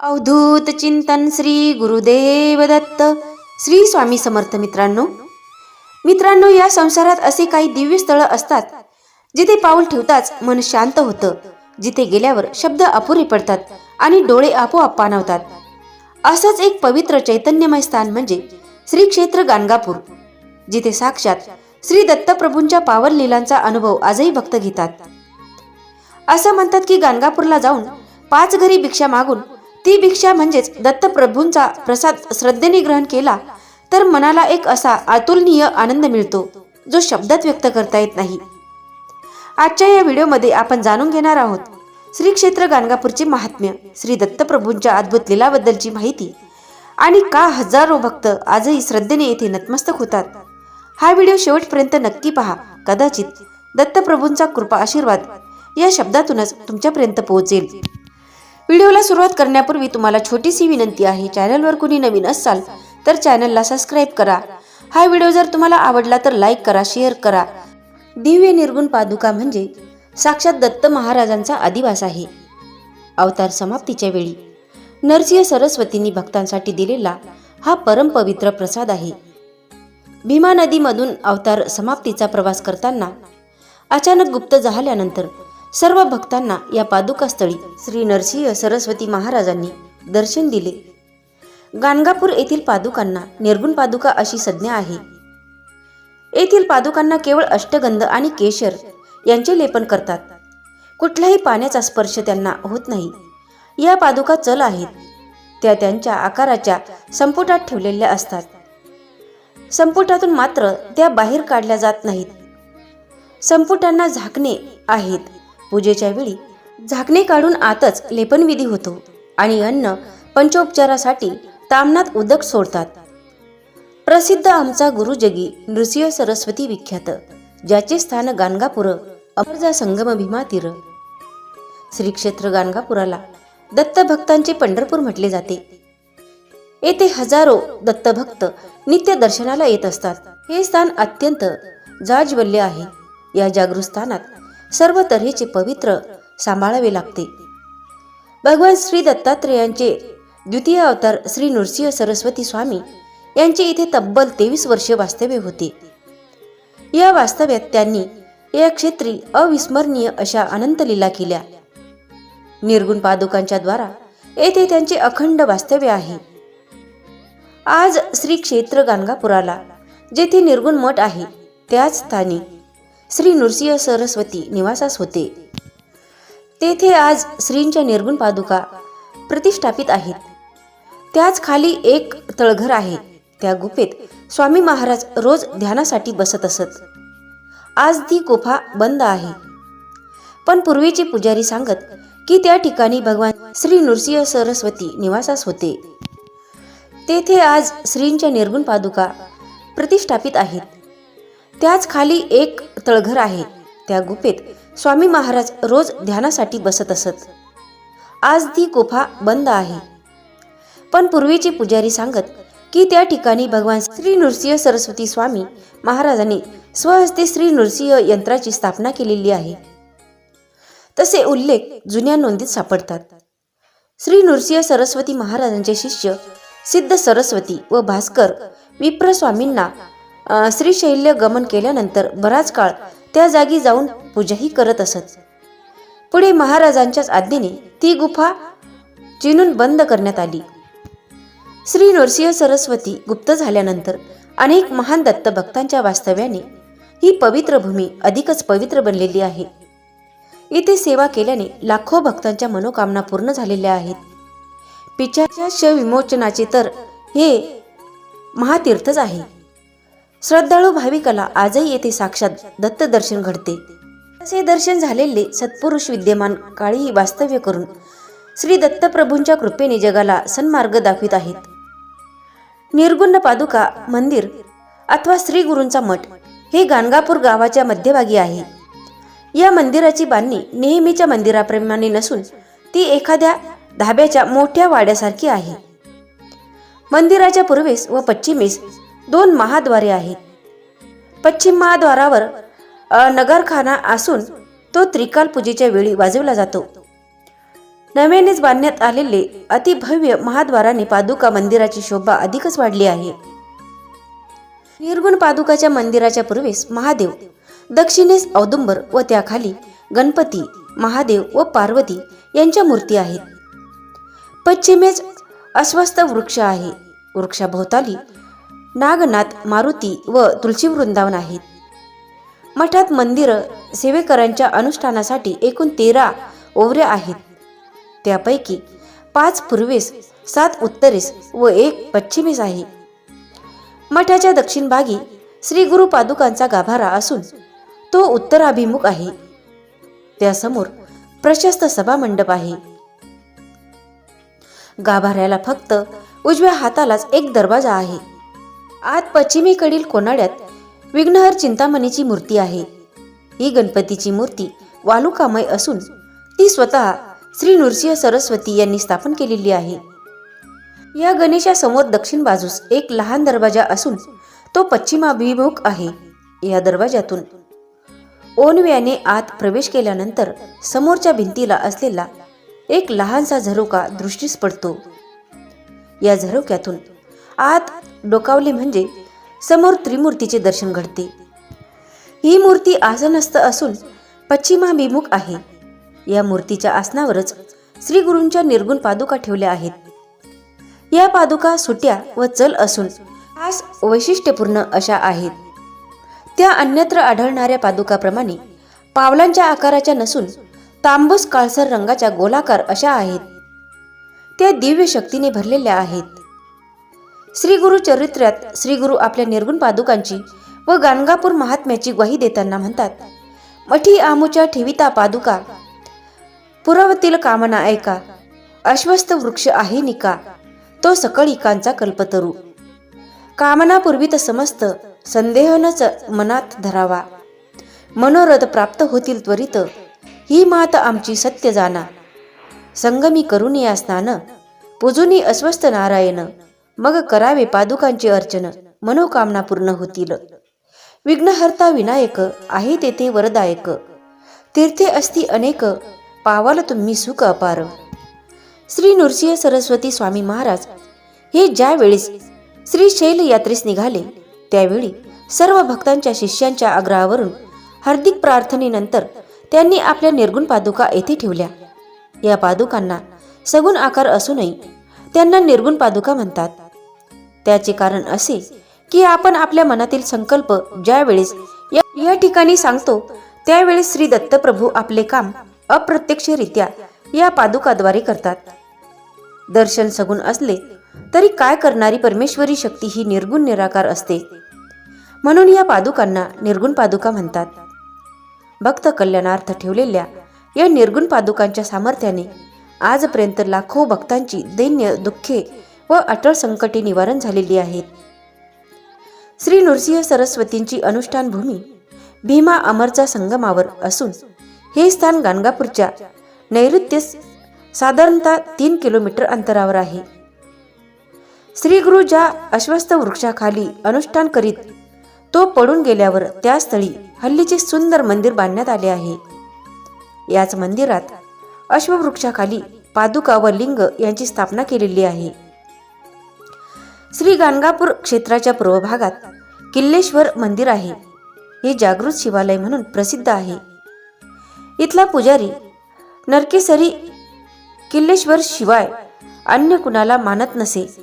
अवधूत चिंतन श्री गुरुदेव दत्त. श्री स्वामी समर्थ मित्रांनो मित्रांनो या संसारात असे काही दिव्य स्थळं असतात जिथे पाऊल ठेवताच मन शांत होतं जिथे गेल्यावर शब्द अपुरे पडतात आणि डोळे आपोआप पाणवतात. असंच एक पवित्र चैतन्यमय स्थान म्हणजे श्री क्षेत्र गाणगापूर जिथे साक्षात श्री दत्तप्रभूंच्या पावन लीलांचा अनुभव आजही भक्त घेतात. असं म्हणतात की गाणगापूरला जाऊन पाच घरी भिक्षा मागून ती भिक्षा म्हणजेच दत्तप्रभूंचा प्रसाद श्रद्धेने ग्रहण केला तर मनाला एक असा अतुलनीय आनंद मिळतो जो शब्दात व्यक्त करता येत नाही. आजच्या या व्हिडिओमध्ये आपण जाणून घेणार आहोत श्री क्षेत्र गाणगापूरचे महात्म्य श्री दत्तप्रभूंच्या अद्भुत लीलाबद्दलची माहिती आणि का हजारो भक्त आजही श्रद्धेने येथे नतमस्तक होतात. हा व्हिडिओ शेवटपर्यंत नक्की पहा. कदाचित दत्तप्रभूंचा कृपा आशीर्वाद या शब्दातूनच तुमच्यापर्यंत पोहोचेल. व्हिडिओला सुरुवात करण्यापूर्वी तुम्हाला छोटीशी विनंती आहे चॅनलवर कुणी नवीन असाल तर चॅनलला सबस्क्राईब करा. हा व्हिडिओ जर तुम्हाला आवडला तर लाईक करा शेअर करा. दिव्य निर्गुण पादुका म्हणजे साक्षात दत्त महाराजांचा आदिवास आहे. अवतार समाप्तीच्या वेळी नरसिंह सरस्वतींनी भक्तांसाठी दिलेला हा परमपवित्र प्रसाद आहे. भीमा नदीमधून अवतार समाप्तीचा प्रवास करताना अचानक गुप्त झाल्यानंतर सर्व भक्तांना या पादुकास्थळी श्री नरसिंह सरस्वती महाराजांनी दर्शन दिले. गाणगापूर येथील पादुकांना निर्गुण पादुका अशी संज्ञा आहे. येथील पादुकांना केवळ अष्टगंध आणि केशर यांचे लेपन करतात. कुठल्याही पाण्याचा स्पर्श त्यांना होत नाही. या पादुका चल आहेत. त्या त्यांच्या आकाराच्या संपुटात ठेवलेल्या असतात. संपुटातून मात्र त्या बाहेर काढल्या जात नाहीत. संपुटांना झाकणे आहेत. पूजेच्या वेळी झाकणे काढून आतच लेपनविधी होतो आणि अन्न पंचोपचारासाठी तामनात उदक सोडतात. प्रसिद्ध आमचा गुरुजगी नृसिंह सरस्वती विख्यात ज्याचे स्थान गाणगापूर अमरजा संगम भीमा तीर. श्री क्षेत्र गाणगापुराला दत्तभक्तांचे पंढरपूर म्हटले जाते. येथे हजारो दत्तभक्त नित्य दर्शनाला येत असतात. हे स्थान अत्यंत जाजवल्य आहे. या जागृत स्थानात सर्व तऱ्हेचे पवित्र सांभाळावे लागते. भगवान श्री दत्तात्रेयांचे द्वितीय अवतार श्री नृसिंह सरस्वती स्वामी यांचे इथे तब्बल तेवीस वर्षे वास्तव्य होते. या वास्तव्यात त्यांनी या क्षेत्री अविस्मरणीय अशा अनंत लीला केल्या. निर्गुण पादुकांच्या द्वारा येथे त्यांचे अखंड वास्तव्य आहे. आज श्री क्षेत्र गाणगापुराला जेथे निर्गुण मठ आहे त्याच स्थानी श्री नृसिंह सरस्वती निवासास होते. तेथे आज श्रींच्या निर्गुण पादुका प्रतिष्ठापित आहेत. त्याच खाली एक तळघर आहे. त्या गुफेत स्वामी महाराज रोज ध्यानासाठी बसत असत. आज ती गुफा बंद आहे. पण पूर्वीचे पुजारी सांगत की त्या ठिकाणी भगवान श्री नृसिंह सरस्वती निवासास होते. तेथे आज श्रींच्या निर्गुण पादुका प्रतिष्ठापित आहेत. त्याच खाली एक तळघर आहे. त्या गुफेत स्वामी महाराज रोज ध्यानासाठी बसत असत. आज ती गुफा बंद आहे. पण पूर्वीचे पुजारी सांगत की त्या ठिकाणी भगवान श्री नृसिंह सरस्वती स्वामी महाराजांनी स्वहस्ते श्री नृसिंह यंत्राची स्थापना केलेली आहे. तसे उल्लेख जुन्या नोंदीत सापडतात. श्री नृसिंह सरस्वती महाराजांचे शिष्य सिद्ध सरस्वती व भास्कर विप्र स्वामींना श्रीशैल्य गमन केल्यानंतर बराच काळ त्या जागी जाऊन पूजाही करत असत. पुढे महाराजांच्याच आज्ञेने ती गुफा चिनून बंद करण्यात आली. श्री नरसिंह सरस्वती गुप्त झाल्यानंतर अनेक महान दत्तभक्तांच्या वास्तव्याने ही पवित्र भूमी अधिकच पवित्र बनलेली आहे. इथे सेवा केल्याने लाखो भक्तांच्या मनोकामना पूर्ण झालेल्या आहेत. पिचाच्या शविमोचनाचे तर हे महातीर्थच आहे. श्रद्धाळू भाविकाला आजही येथे साक्षात दत्त दर्शन घडते. असे दर्शन झालेले सत्पुरुष विद्यमान काळीही वास्तव्य करून श्री दत्तप्रभूंच्या कृपेने जगाला सन्मार्ग दाखवित आहेत. निर्गुण पादुका मंदिर अथवा श्री गुरूंचा मठ हे गाणगापूर गावाच्या मध्यभागी आहे. या मंदिराची बांधणी नेहमीच्या मंदिराप्रमाणे नसून ती एखाद्या धाब्याच्या मोठ्या वाड्यासारखी आहे. मंदिराच्या पूर्वेस व पश्चिमेस दोन महाद्वारे आहेत. पश्चिम महाद्वारावर नगरखाना असून तो त्रिकाल पूजेच्या वेळी वाजवला जातो. नव्यानेच बांधण्यात आलेले अतिभव्य महाद्वाराने पादुका मंदिराची शोभा अधिकच वाढली आहे. निर्गुण पादुकाच्या मंदिराच्या पूर्वेस महादेव दक्षिणेस औदुंबर व त्याखाली गणपती महादेव व पार्वती यांच्या मूर्ती आहेत. पश्चिमेस अस्वस्थ वृक्ष आहे. वृक्षाभोवताली नागनाथ मारुती व तुलसी वृंदावन आहेत. मठात मंदिरं सेवेकरांच्या अनुष्ठानासाठी एकूण तेरा ओवऱ्या आहेत. त्यापैकी पाच पूर्वेस सात उत्तरेस व एक पश्चिमेस आहे. मठाच्या दक्षिण भागी श्री गुरु पादुकांचा गाभारा असून तो उत्तराभिमुख आहे. त्यासमोर प्रशस्त सभा मंडप आहे. गाभाऱ्याला फक्त उजव्या हातालाच एक दरवाजा आहे. आत पश्चिमेकडील कोनाड्यात विघ्नहर चिंतामणीची मूर्ती आहे. ही गणपतीची मूर्ती वालुकामय असून ती स्वतः श्री नृसिंह सरस्वती यांनी स्थापन केलेली आहे. या गणेशासमोर दक्षिण बाजूस एक लहान दरवाजा असून तो पश्चिमाभिमुख आहे. या दरवाजातून ओनव्याने आत प्रवेश केल्यानंतर समोरच्या भिंतीला असलेला एक लहानसा झरोका दृष्टीस पडतो. या झरोक्यातून आत डोकावले म्हणजे समोर त्रिमूर्तीचे दर्शन घडते. ही मूर्ती आसनस्थ असून पश्चिमाभिमुख आहे. या मूर्तीच्या आसनावरच श्री गुरूंच्या निर्गुण पादुका ठेवल्या आहेत. या पादुका सुट्या व चल असून खास वैशिष्ट्यपूर्ण अशा आहेत. त्या अन्यत्र आढळणाऱ्या पादुकाप्रमाणे पावलांच्या आकाराच्या नसून तांबूस काळसर रंगाच्या गोलाकार अशा आहेत. त्या दिव्य शक्तीने भरलेल्या आहेत. श्री गुरु चरित्रात श्री गुरु आपल्या निर्गुण पादुकांची व गाणगापूर महात्म्याची ग्वाही देताना म्हणतात मठी आमुच्या ठेविता पादुका पुरावतील कामना ऐका अश्वस्थ वृक्ष आहे निका तो सकळ इकांचा कल्पतरू. कामना पूर्वीत समस्त संदेहनच मनात धरावा. मनोरथ प्राप्त होतील त्वरित ही मात आमची सत्य जाना. संगमी करुणी या स्नान पूजुनी अस्वस्थ नारायण मग करावे पादुकांची अर्चन मनोकामना पूर्ण होतील. विघ्नहर्ता विनायक आहे तेथे वरदायक. तीर्थे असती अनेक पावाल तुम्ही सुख अपार. श्री नृसिंह सरस्वती स्वामी महाराज हे ज्या वेळेस श्री शैल यात्रेस निघाले त्यावेळी सर्व भक्तांच्या शिष्यांच्या आग्रहावरून हार्दिक प्रार्थनेनंतर त्यांनी आपल्या निर्गुण पादुका येथे ठेवल्या. या पादुकांना सगुण आकार असूनही त्यांना निर्गुण पादुका म्हणतात. त्याचे कारण असे की आपण आपल्या मनातील संकल्प ज्यावेळेस या या ठिकाणी सांगतो त्यावेळेस श्री दत्तप्रभू आपले काम अप्रत्यक्षरित्या या पादुकाद्वारे करतात. दर्शन सगुण असले तरी काय करणारी परमेश्वरी शक्ती ही निर्गुण निराकार असते. म्हणून या पादुकांना निर्गुण पादुका म्हणतात. भक्त कल्याणार्थ ठेवलेल्या या निर्गुण पादुकांच्या सामर्थ्याने आजपर्यंत लाखो भक्तांची दैन्य दुःखे व अटळ संकटे निवारण झालेली आहेत. श्री नृसिंह सरस्वतींची अनुष्ठान भूमी भीमा अमरच्या संगमावर असून हे स्थान गाणगापूरच्या नैऋत्येस साधारणतः तीन किलोमीटर अंतरावर आहे. श्री गुरु ज्या अश्वस्थ वृक्षाखाली अनुष्ठान करीत तो पडून गेल्यावर त्या स्थळी हल्लीचे सुंदर मंदिर बांधण्यात आले आहे. याच मंदिरात अश्ववृक्षाखाली पादुका व लिंग यांची स्थापना केलेली आहे. श्री गाणगापूर क्षेत्राच्या पूर्व भागात किल्लेश्वर मंदिर आहे. हे जागृत शिवालय म्हणून प्रसिद्ध आहे. इथला पुजारी नरकेसरी किल्लेश्वर शिवाय अन्य कुणाला मानत नसे.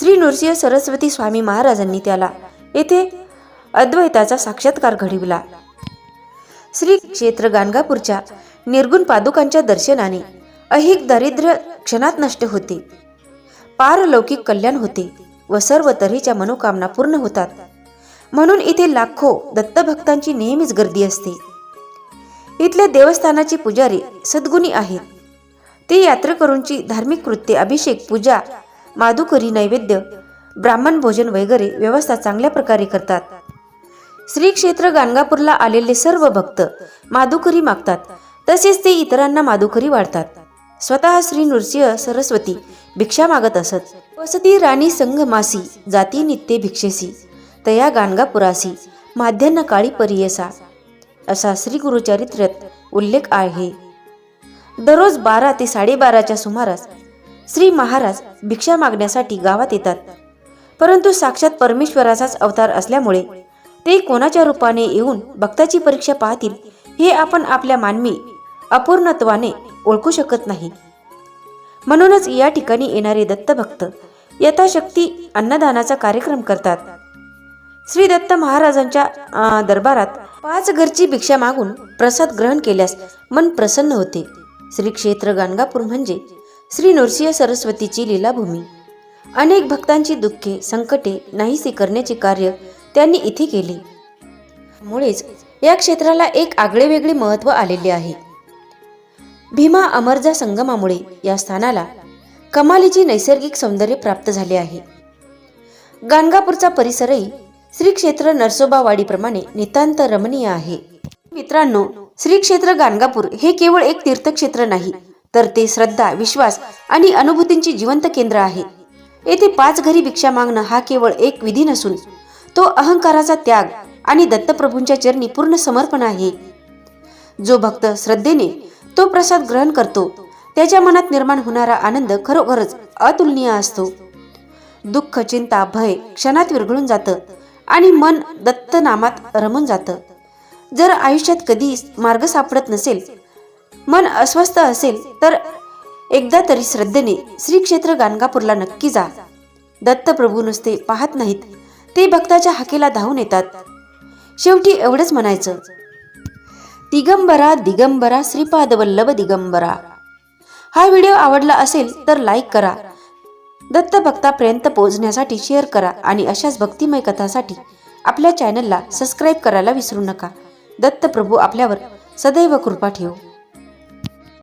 श्री नृसिंह सरस्वती स्वामी महाराजांनी त्याला येथे अद्वैताचा साक्षात्कार घडविला. श्री क्षेत्र गाणगापूरच्या निर्गुण पादुकांच्या दर्शनाने अहिक दारिद्र्य क्षणात नष्ट होते. पारलौकिक कल्याण होते व सर्व तऱ्हेच्या मनोकामना पूर्ण होतात. म्हणून इथे लाखो दत्तभक्तांची नेहमीच गर्दी असते. इथल्या देवस्थानाचे पुजारी सद्गुणी आहेत. ते यात्रेकरूंची धार्मिक कृत्ये अभिषेक पूजा माधुकरी नैवेद्य ब्राह्मण भोजन वगैरे व्यवस्था चांगल्या प्रकारे करतात. श्री क्षेत्र गाणगापूरला आलेले सर्व भक्त माधुकरी मागतात. तसेच ते इतरांना माधुकरी वाढतात. स्वतः श्री नृसिंह सरस्वती भिक्षा मागत असत. वसती राणी संघ मासी जाती नित्ये भिक्षेसी तया गाणगापुरासी माध्यान्न काळी परियसा असा श्री गुरुचरित्रात उल्लेख आहे. दररोज बारा ते साडेबाराच्या सुमारास श्री महाराज भिक्षा मागण्यासाठी गावात येतात. परंतु साक्षात परमेश्वराचाच अवतार असल्यामुळे ते कोणाच्या रूपाने येऊन भक्ताची परीक्षा पाहतील हे आपण आपल्या मानवी अपूर्णत्वाने ओळखू शकत नाही. म्हणूनच या ठिकाणी येणारे दत्तभक्त यथाशक्ती अन्नदानाचा कार्यक्रम करतात. श्री दत्त महाराजांच्या दरबारात पाच घरची भिक्षा मागून प्रसाद ग्रहण केल्यास मन प्रसन्न होते. श्री क्षेत्र गाणगापूर म्हणजे श्री नृसिंह सरस्वतीची लीलाभूमी. अनेक भक्तांची दुःखे संकटे नाहीसे करण्याचे कार्य त्यांनी इथे केले. मुळेच या क्षेत्राला एक आगळेवेगळे महत्त्व आलेले आहे. भीमा अमरजा संगमामुळे या स्थानाला कमालीची नैसर्गिक सौंदर्य प्राप्त झाले आहे. गाणगापूरचा परिसरही श्री क्षेत्र नरसोबावाडीप्रमाणे नितांत रमणीय आहे. मित्रांनो श्री क्षेत्र गाणगापूर हे केवळ एक तीर्थक्षेत्र नाही तर ते श्रद्धा विश्वास आणि अनुभूतींची जिवंत केंद्र आहे. येथे पाच घरी भिक्षा मागणं हा केवळ एक विधी नसून तो अहंकाराचा त्याग आणि दत्तप्रभूंच्या चरणी पूर्ण समर्पण आहे. जो भक्त श्रद्धेने तो प्रसाद ग्रहण करतो. त्याच्या मनात निर्माण होणारा आनंद खरोखरच अतुलनीय असतो. दुःख चिंता भय क्षणात विरघळून जातं आणि मन दत्त नामात रमून जातं. जर आयुष्यात कधी मार्ग सापडत नसेल मन अस्वस्थ असेल तर एकदा तरी श्रद्धेने श्री क्षेत्र गाणगापूरला नक्की जा. दत्तप्रभू नुसते पाहत नाहीत ते भक्ताच्या हाकेला धावून येतात. शेवटी एवढंच म्हणायचं. दिगंबरा दिगंबरा श्रीपाद वल्लभ दिगंबरा. हा व्हिडिओ आवडला असेल तर लाईक करा. दत्त भक्तापर्यंत पोहोचण्यासाठी शेअर करा आणि अशाच भक्तिमय कथासाठी आपल्या चॅनलला सबस्क्राईब करायला विसरू नका. दत्त प्रभू आपल्यावर सदैव कृपा ठेवू.